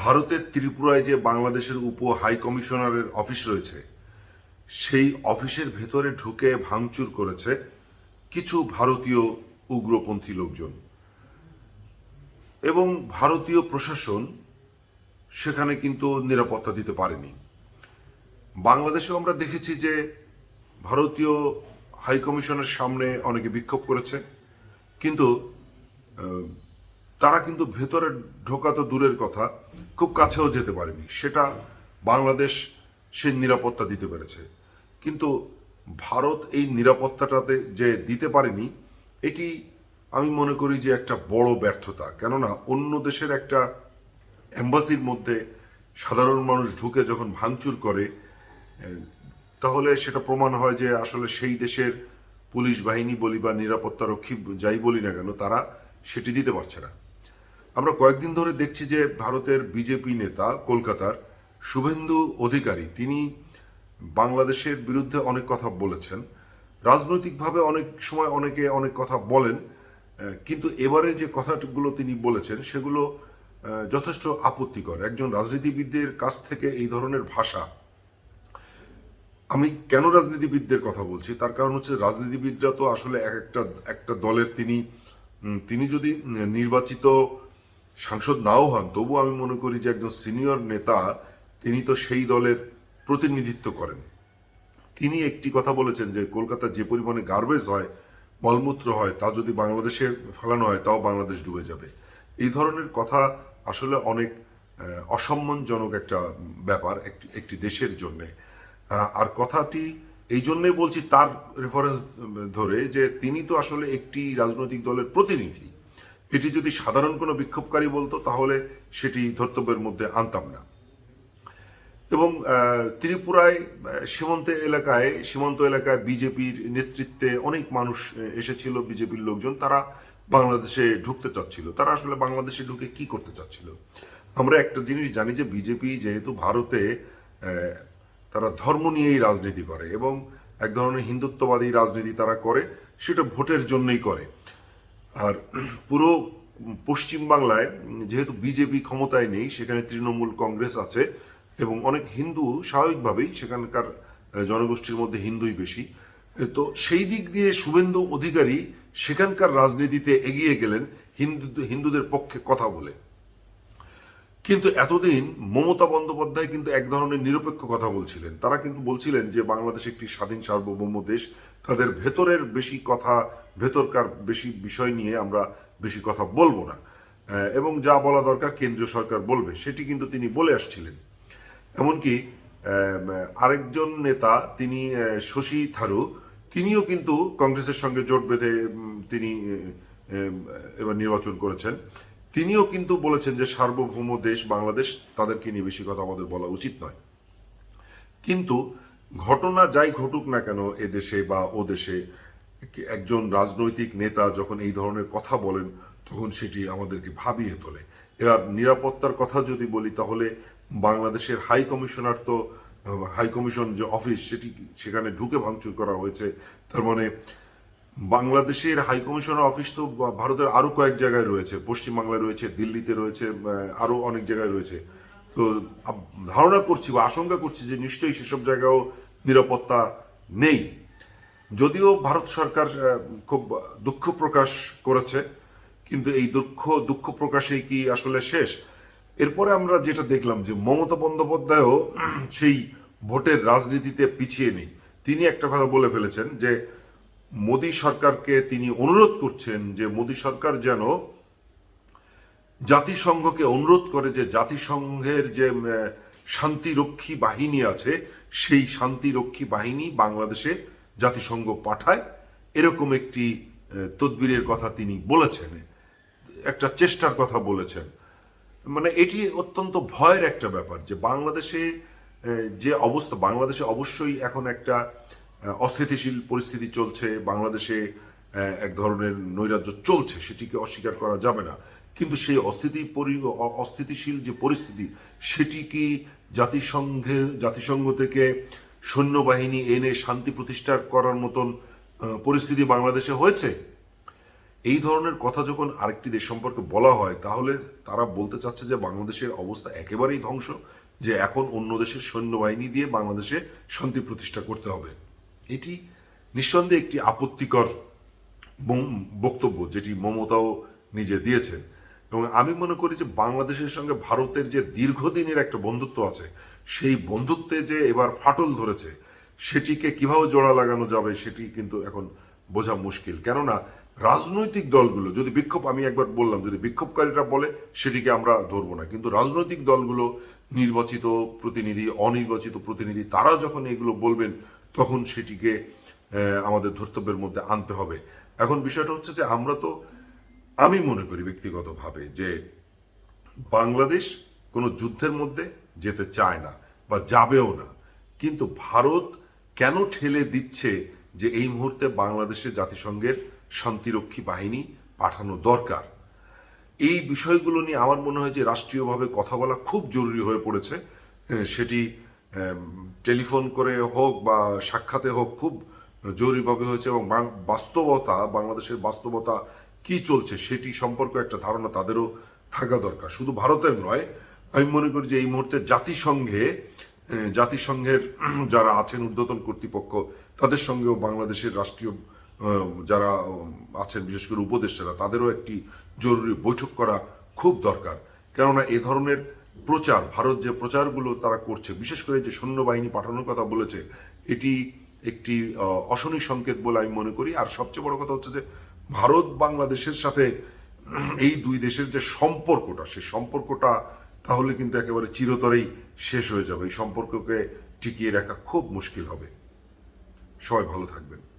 ভারতের ত্রিপুরায় যে বাংলাদেশের উপ হাই কমিশনারের অফিস রয়েছে, সেই অফিসের ভেতরে ঢুকে ভাঙচুর করেছে কিছু ভারতীয় উগ্রপন্থী লোকজন। এবং ভারতীয় প্রশাসন সেখানে কিন্তু নিরাপত্তা দিতে পারেনি। বাংলাদেশেও আমরা দেখেছি যে ভারতীয় হাই কমিশনের সামনে অনেকে বিক্ষোভ করেছে, কিন্তু তারা কিন্তু ভেতরে ঢোকা তো দূরের কথা খুব কাছেও যেতে পারেনি। সেটা বাংলাদেশ সে নিরাপত্তা দিতে পেরেছে। কিন্তু ভারত এই নিরাপত্তাটাতে যে দিতে পারেনি, এটি আমি মনে করি যে একটা বড় ব্যর্থতা। কেননা অন্য দেশের একটা এম্বাসির মধ্যে সাধারণ মানুষ ঢুকে যখন ভাঙচুর করে, তাহলে সেটা প্রমাণ হয় যে আসলে সেই দেশের পুলিশ বাহিনী বলি বা নিরাপত্তা রক্ষী যাই বলি না কেন, তারা সেটি দিতে পারছে না। আমরা কয়েকদিন ধরে দেখছি যে ভারতের বিজেপি নেতা কলকাতার শুভেন্দু অধিকারী, তিনি বাংলাদেশের বিরুদ্ধে অনেক কথা বলেছেন। রাজনৈতিকভাবে অনেক সময় অনেকে অনেক কথা বলেন কিন্তু এবারে যে কথাগুলো তিনি বলেছেন, সেগুলো যথেষ্ট আপত্তিকর। একজন রাজনীতিবিদদের কাছ থেকে এই ধরনের ভাষা। আমি কেন রাজনীতিবিদদের কথা বলছি? তার কারণ হচ্ছে রাজনীতিবিদরা তো আসলে এক একটা একটা দলের তিনি তিনি যদি নির্বাচিত সাংসদ নাও হন তবু আমি মনে করি যে একজন সিনিয়র নেতা, তিনি তো সেই দলের প্রতিনিধিত্ব করেন। তিনি একটি কথা বলেছেন যে কলকাতা যে পরিমাণে গার্বেজ হয়, মলমূত্র হয়, তা যদি বাংলাদেশে ফেলানো হয়, তাও বাংলাদেশ ডুবে যাবে। এই ধরনের কথা আসলে অনেক অসম্মানজনক একটা ব্যাপার একটি একটি দেশের জন্যে। আর কথাটি এই জন্যই বলছি তার রেফারেন্স ধরে যে তিনি তো আসলে একটি রাজনৈতিক দলের প্রতিনিধি। এটি যদি সাধারণ কোনো বিক্ষোভকারী বলতো, তাহলে সেটি ধর্তব্যের মধ্যে আনতাম না। এবং ত্রিপুরায় সীমান্ত এলাকায় সীমান্ত এলাকায় বিজেপির নেতৃত্বে অনেক মানুষ এসেছিল, বিজেপির লোকজন। তারা বাংলাদেশে ঢুকতে চাচ্ছিল। তারা আসলে বাংলাদেশে ঢুকে কি করতে চাচ্ছিল? আমরা একটা জিনিস জানি যে, বিজেপি যেহেতু ভারতে তারা ধর্ম নিয়েই রাজনীতি করে এবং এক ধরনের হিন্দুত্ববাদী রাজনীতি তারা করে, সেটা ভোটের জন্যই করে। আর পুরো পশ্চিম বাংলায়, যেহেতু বিজেপি ক্ষমতায় নেই, সেখানে তৃণমূল কংগ্রেস আছে এবং অনেক হিন্দু স্বাভাবিকভাবেই সেখানকার জনগোষ্ঠীর মধ্যে হিন্দুই বেশি। তো সেই দিক দিয়ে শুভেন্দু অধিকারী সেখানকার রাজনীতিতে এগিয়ে গেলেন, হিন্দু, হিন্দুদের পক্ষে কথা বলে। কিন্তু এতদিন মমতা বন্দ্যোপাধ্যায় কিন্তু এক ধরনের নিরপেক্ষ কথা বলছিলেন। তারা কিন্তু বলছিলেন যে, বাংলাদেশ একটি স্বাধীন সার্বভৌম দেশ, তাদের ভেতরের বেশি কথা ভেতরকার বেশি বিষয় নিয়ে আমরা বেশি কথা বলব না। এবং যা বলা দরকার কেন্দ্রীয় সরকার বলবে, সেটি কিন্তু তিনি বলে আসছিলেন। এমনকি আরেকজন নেতা, তিনি শশী থারু, তিনিও কিন্তু কংগ্রেসের সঙ্গে জোট বেঁধে তিনি এবার নির্বাচন করেছেন। তিনিও কিন্তু বলেছেন যে সার্বভৌম দেশ বাংলাদেশ, তাদেরকে নিয়ে বেশি কথা আমাদের বলা উচিত নয়। কিন্তু ঘটনা যাই ঘটুক না কেন এদেশে বা ও দেশে একজন রাজনৈতিক নেতা যখন এই ধরনের কথা বলেন তখন সেটি আমাদেরকে ভাবিয়ে তোলে। এবার নিরাপত্তার কথা যদি বলি তাহলে বাংলাদেশের হাই কমিশনার তো হাই কমিশন যে অফিস সেটি সেখানে ঢুকে ভাঙচুর করা হয়েছে। তার মানে বাংলাদেশের হাই কমিশনার অফিস তো ভারতের আরও কয়েক জায়গায় রয়েছে। পশ্চিমবাংলায় রয়েছে দিল্লিতে রয়েছে আহ, আরও অনেক জায়গায় রয়েছে। তো ধারণা করছি বা আশঙ্কা করছি যে নিশ্চয়ই সেসব জায়গাও নিরাপত্তা নেই। যদিও ভারত সরকার খুব দুঃখ প্রকাশ করেছে, কিন্তু এই দুঃখ দুঃখ প্রকাশেই কি আসলে শেষ? এরপরে আমরা যেটা দেখলাম যে মমতা বন্দ্যোপাধ্যায়ও সেই ভোটের রাজনীতিতে পিছিয়ে নেই। তিনি একটা কথা বলে ফেলেছেন যে মোদী সরকারকে তিনি অনুরোধ করছেন যে মোদী সরকার যেন জাতিসংঘকে অনুরোধ করে যে জাতিসংঘের যে শান্তিরক্ষী বাহিনী আছে, সেই শান্তিরক্ষী বাহিনী বাংলাদেশে জাতিসংঘ পাঠায়, এরকম একটি তদবিরের কথা তিনি বলেছেন, একটা চেষ্টার কথা বলেছেন। মানে এটি অত্যন্ত ভয়ের একটা ব্যাপার যে বাংলাদেশে যে অবস্থা, বাংলাদেশে অবশ্যই এখন একটা অস্থিতিশীল পরিস্থিতি চলছে, বাংলাদেশে এক ধরনের নৈরাজ্য চলছে, সেটিকে অস্বীকার করা যাবে না। কিন্তু সেই অস্থিতি পরি- অস্থিতিশীল যে পরিস্থিতি, সেটি কি জাতিসংঘে, জাতিসংঘ থেকে সৈন্যবাহিনী এনে শান্তি প্রতিষ্ঠা করার মতন পরিস্থিতি বাংলাদেশে হয়েছে? এই ধরনের কথা যখন আরেকটি দেশ সম্পর্কে বলা হয়, তাহলে তারা বলতে চাচ্ছে যে বাংলাদেশের অবস্থা একেবারেই ধ্বংস, যে এখন অন্য দেশের সৈন্যবাহিনী দিয়ে বাংলাদেশে শান্তি প্রতিষ্ঠা করতে হবে। এটি নিঃসন্দেহে একটি আপত্তিকর বক্তব্য যেটি মমতাও নিজে দিয়েছেন। এবং আমি মনে করি যে বাংলাদেশের সঙ্গে ভারতের যে দীর্ঘদিনের একটা বন্ধুত্ব আছে সেই বন্ধুত্বে যে এবার ফাটল ধরেছে, সেটিকে কীভাবে জোড়া লাগানো যাবে সেটি কিন্তু এখন বোঝা মুশকিল। কেননা রাজনৈতিক দলগুলো, যদি বিক্ষোভ, আমি একবার বললাম, যদি বিক্ষোভকারীরা বলে, সেটিকে আমরা ধরবো না। কিন্তু রাজনৈতিক দলগুলো, নির্বাচিত প্রতিনিধি, অনির্বাচিত প্রতিনিধি, তারা যখন এগুলো বলবেন, তখন সেটিকে আমাদের ধর্তব্যের মধ্যে আনতে হবে। এখন বিষয়টা হচ্ছে যে, আমরা তো, আমি মনে করি ব্যক্তিগতভাবে যে, বাংলাদেশ কোনো যুদ্ধের মধ্যে যেতে চায় না বা যাবেও না। কিন্তু ভারত কেন ঠেলে দিচ্ছে যে এই মুহূর্তে বাংলাদেশে জাতিসংঘের শান্তিরক্ষী বাহিনী পাঠানো দরকার? এই বিষয়গুলো নিয়ে আমার মনে হয় যে রাষ্ট্রীয়ভাবে কথা বলা খুব জরুরি হয়ে পড়েছে। সেটি টেলিফোন করে হোক বা সাক্ষাতে হোক খুব জরুরিভাবে হয়েছে এবং বাস্তবতা, বাংলাদেশের বাস্তবতা কি চলছে সেটি সম্পর্কে একটা ধারণা তাদেরও থাকা দরকার। শুধু ভারতের নয় আমি মনে করি যে এই মুহূর্তে জাতিসংঘে জাতিসংঘের যারা আছেন ঊর্ধ্বতন কর্তৃপক্ষ, তাদের সঙ্গেও বাংলাদেশের রাষ্ট্রীয় যারা আছেন, বিশেষ করে উপদেষ্টারা, তাদেরও একটি জরুরি বৈঠক করা খুব দরকার। কেননা এ ধরনের প্রচার, ভারত যে প্রচারগুলো তারা করছে, বিশেষ করে যে সৈন্যবাহিনী পাঠানোর কথা বলেছে, এটি একটি অশনি সংকেত বলে আমি মনে করি। আর সবচেয়ে বড় কথা হচ্ছে যে ভারত বাংলাদেশের সাথে এই দুই দেশের যে সম্পর্কটা, সেই সম্পর্কটা তাহলে কিন্তু একেবারে চিরতরেই শেষ হয়ে যাবে। এই সম্পর্ককে টিকিয়ে রাখা খুব মুশকিল হবে। সবাই ভালো থাকবেন।